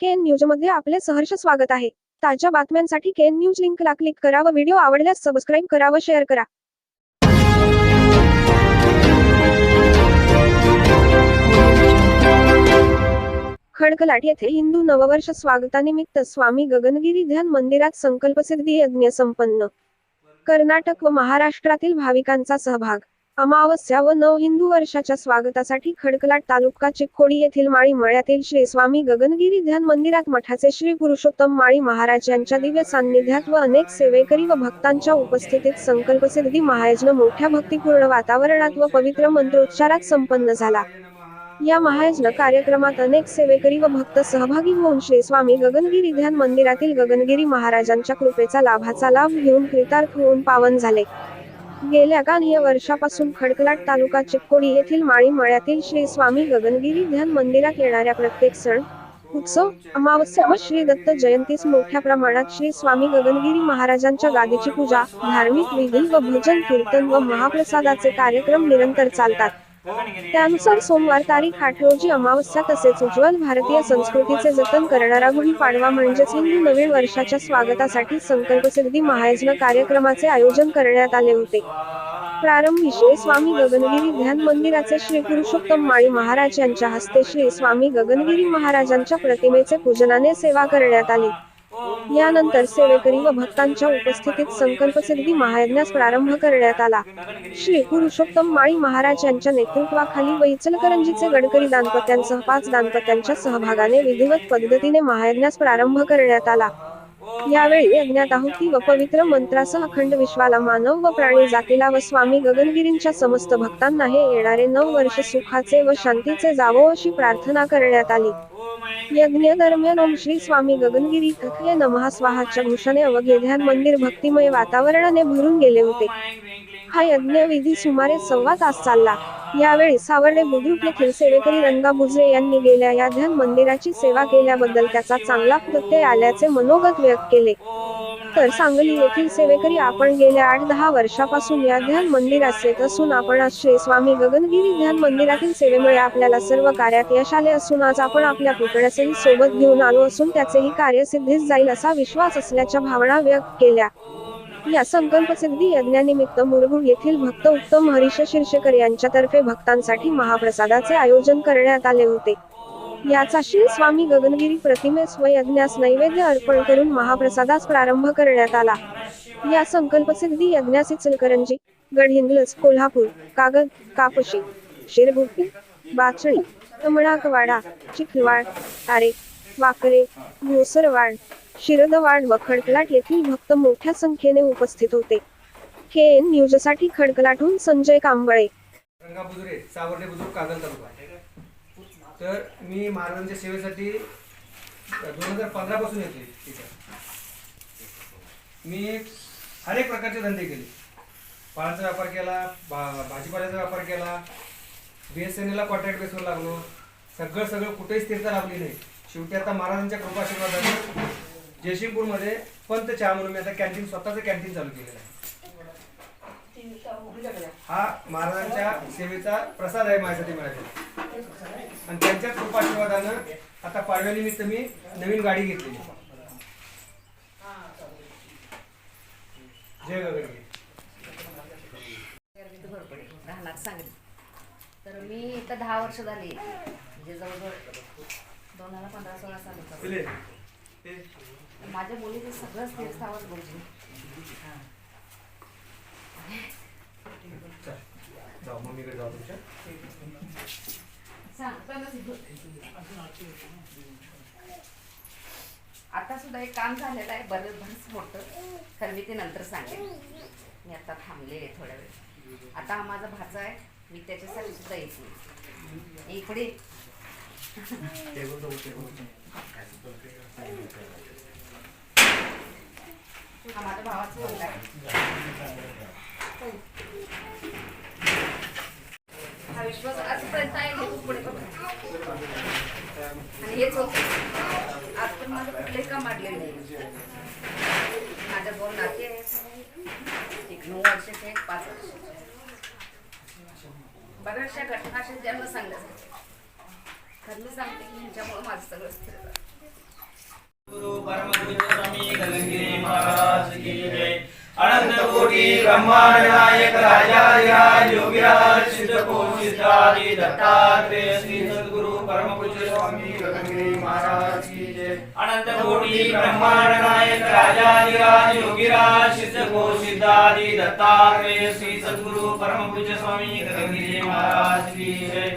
केन न्यूजमध्ये आपले सहर्ष स्वागत आहे. ताज्या बातम्यांसाठी केन न्यूज लिंकला क्लिक करा व व्हिडिओ आवडल्यास सबस्क्राईब करा व शेअर करा. खडकलाट येथे हिंदू नववर्ष स्वागतानिमित्त स्वामी गगनगिरी ध्यान मंदिरात संकल्पसिद्धी यज्ञ संपन्न. कर्नाटक व महाराष्ट्रातील भाविकांचा सहभाग. अमावस्या व नव हिंदू वर्षाच्या स्वागतासाठी खडकलाट तालुका चिखोडी येथील माळी मळ्यातील श्री स्वामी गगनगिरी ध्यान मंदिरात मठाचे श्री पुरुषोत्तम माळी महाराज यांच्या दिव्य सान्निध्यात व अनेक सेवेकरी व भक्तांच्या उपस्थितीत संकल्पसिद्धी महायज्ञ मोठ्या भक्तिपूर्ण वातावरणात व पवित्र मंत्रोच्चारात संपन्न झाला. या महायज्ञ कार्यक्रमात अनेक सेवेकरी व भक्त सहभागी होऊन श्री स्वामी गगनगिरी ध्यान मंदिरातील गगनगिरी महाराजांच्या कृपेचा लाभाचा लाभ घेऊन कृतार्थ होऊन पावन झाले. गेल्या काही वर्षापासून खडकलाट तालुका चिक्कोडी येथील माळी मळ्यातील श्री स्वामी गगनगिरी ध्यान मंदिरात येणाऱ्या प्रत्येक सण उत्सव अमावस्या व श्री दत्त जयंतीस मोठ्या प्रमाणात श्री स्वामी गगनगिरी महाराजांच्या गादीची पूजा धार्मिक विधी व भजन कीर्तन व महाप्रसादाचे कार्यक्रम निरंतर चालतात. त्यानुसार सोमवार तारीख आठ रोजी अमावस्या तसेच उज्ज्वल भारतीय संस्कृतीचे जतन करणारा गुढी पाडवा म्हणजेच हिंदू नवीन वर्षाच्या स्वागतासाठी संकल्पसिद्धी महायज्ञ कार्यक्रमाचे आयोजन करण्यात आले होते. प्रारंभी श्री स्वामी गगनगिरी ध्यान मंदिराचे श्री पुरुषोत्तम माळी महाराज यांच्या हस्ते श्री स्वामी गगनगिरी महाराजांच्या प्रतिमेचे पूजनाने सेवा करण्यात आली. यानंतर सेवेकरी व भक्तांच्या उपस्थितीत संकल्पसिद्धी महायज्ञास प्रारंभ करण्यात आला. श्री पुरुषोत्तम माळी महाराज यांच्या नेतृत्वाखाली व इचलकरंजीचे गडकरी दानपत्यांसह पाच दाम्पत्यांच्या सहभागाने विधिवत पद्धतीने महायज्ञास प्रारंभ करण्यात आला. यावेळी यज्ञात आहुती व पवित्र मंत्रासह अखंड विश्वाला मानव व प्राणी जातीला व स्वामी गगनगिरींच्या समस्त भक्तांना हे येणारे नऊ वर्ष सुखाचे व शांतीचे जावो अशी प्रार्थना करण्यात आली. यज्ञ दरम्यान ओम श्री स्वामी गगनगिरी तथ्य नमहा स्वाहाच्या घोषणे अवघे ध्यान मंदिर भक्तिमय वातावरणाने भरून गेले होते. हा यज्ञ विधी सुमारे सव्वा तास चालला. यावेळी सावर्डे बुद्रुक येथील सेवेकरी रंगा बुजरे यांनी गेल्या या ध्यान मंदिराची सेवा केल्याबद्दल त्याचा चांगला प्रत्यय आल्याचे मनोगत व्यक्त केले. तर सांगली येथील सेवेकरी आपण गेल्या आठ दहा वर्षापासून या ध्यान मंदिरात येत असून आपण आज श्री स्वामी गगनगिरी ध्यान मंदिरातील सेवेमुळे आपल्याला सर्व कार्यात यश आले असून आज आपण आपल्या पुतळ्यासही सोबत घेऊन आलो असून त्याचेही कार्य सिद्धीस जाईल असा विश्वास असल्याच्या भावना व्यक्त केल्या. या संकल्पसिद्धी यज्ञानिमित्त मुरगुड येथील भक्त उत्तम हरीश शिर्षकर यांच्यातर्फे भक्तांसाठी महाप्रसादाचे आयोजन करण्यात आले होते. याचा श्री स्वामी गगनगिरी प्रतिमेस व यज्ञास नैवेद्य अर्पण करून महाप्रसादास प्रारंभ करण्यात आला. या संकल्पसिद्धी यज्ञास इचलकरंजी गडहिंग्लज कोल्हापूर कागद कापशी शिरगुप्पी बाचणी तमणाकवाडा चिखलवाड तारे वाकरे घोसरवाड शिरदवाड व खडकलाट येथील भक्त मोठ्या संख्येने उपस्थित होते. के न्यूजसाठी खडकलाटहून संजय कांबळे. रंगा बुजुरे सावर्डे बुजुर्ग कागल तालुका. तर मी महाराजांच्या सेवेसाठी दोन हजार पंधरा पासून येतोय तिथं मी हर एक प्रकारचे धंदे केले. फळांचा व्यापार केला भा भाजीपाल्याचा व्यापार केला बी एस एन एला कॉन्ट्रॅक्ट बेसवर लागलो. सगळं सगळं कुठेही स्थिरता लाभली नाही. शेवटी आता महाराजांच्या कृपा आशीर्वादाने जयसिंगपूरमध्ये पंत चहा म्हणून मी आता कॅन्टीन स्वतःचं कॅन्टीन चालू केलेलं आहे. हा महाराजांच्या सेवेचा प्रसाद आहे माझ्यासाठी मिळालेला आणि त्यांच्याच कृपा आशीर्वादानं आता पाडव्यानिमित्त मी नवीन गाडी घेतलेली जय आहे. राहणार सांगली तर मी इथं दहा वर्ष झाली. म्हणजे जवळजवळ दोन हजार पंधरा सोळा साली. माझ्या मुलीचं सगळं तीर्थावर बोलली चल जाऊ मम्मीकडे जाऊ तुमच्या. आता सुद्धा एक काम झालेलं आहे बरंच बरंच मोठं. तर मी ते नंतर सांगेन. मी आता थांबले आहे थोड्या वेळ. आता हा माझा भाचा आहे मी त्याच्यासाठी सुद्धा येत नाही. इकडे. माझ्या भावाचा मुलगा आहे हा विश्वास आजपर्यंत आहे हेच पुढे आणि हेच होत आज पण माझं कुठले काम अडलेलं नाही माझ्या दोन नाते आहेत एक नऊ वर्षाचे एक पाच वर्षाचे बऱ्याचशा घटना अशा जन्म सांगण्यासाठी तर मी सांगते की ह्यांच्यामुळं माझं सगळं स्थिर अनंत कोटी ब्रह्मानायक राजाधिराज दत्तात्रेय श्री सद्गुरु परमपूज्य स्वामी गगनगिरी महाराज की जय. अनंत कोटी ब्रह्मानायक राजाधिराज योगीराज सिद्धकोटी सिद्धादी दत्तात्रेय श्री सद्गुरु परमपूज्य स्वामी गगनगिरी महाराज की जय.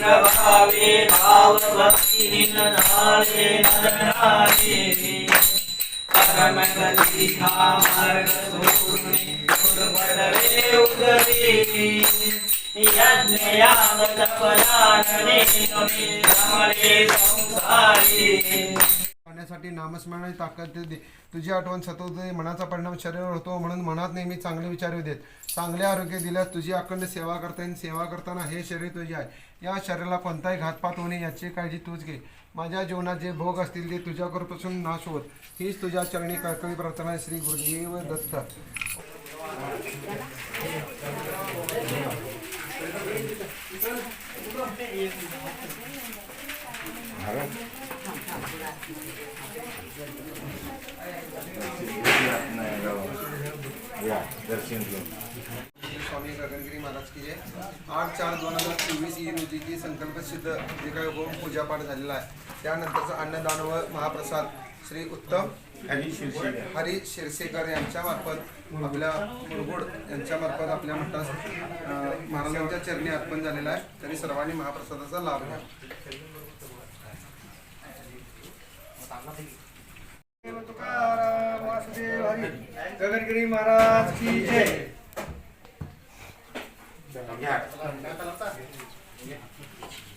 प्रभावे भाव भक्ती नाले नरनारी परम मार्ग सोडणे गुरुवडवे उदरी यज्ञ तपदानने नमे संसारी करण्यासाठी नामस्मरणाची ताकद दे. तुझी आठवण सतत मनाचा परिणाम शरीरावर होतो म्हणून मनात नेहमी चांगले विचार येऊ देत. चांगले आरोग्य दिल्यास तुझी अखंड सेवा करता येईल. सेवा करताना हे शरीर तुझे आहे. या शरीराला कोणताही घातपात होणे याची काळजी तूच घे. माझ्या जीवनात जे भोग असतील ते तुझ्याकडपासून नाश होत. हीच तुझ्या चरणी कळकळी प्रार्थना श्री गुरुदेव दत्त. स्वामी गगनगिरी महाराज की जय. आठ चार दोन हजार चोवीस ही रोजीची संकल्प सिद्ध जे काही होम पूजापाठ झालेला आहे त्यानंतरचं अन्नदान व महाप्रसाद श्री उत्तम हरी शिरसेकर यांच्या मार्फत आपल्या मुरगुड यांच्या मार्फत आपल्या मठास अं, महाराजांच्या चरणी अर्पण झालेला आहे. तरी सर्वांनी महाप्रसादाचा लाभ घ्या. गगनगिरी महाराज की जय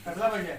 कसला पाहिजे काय?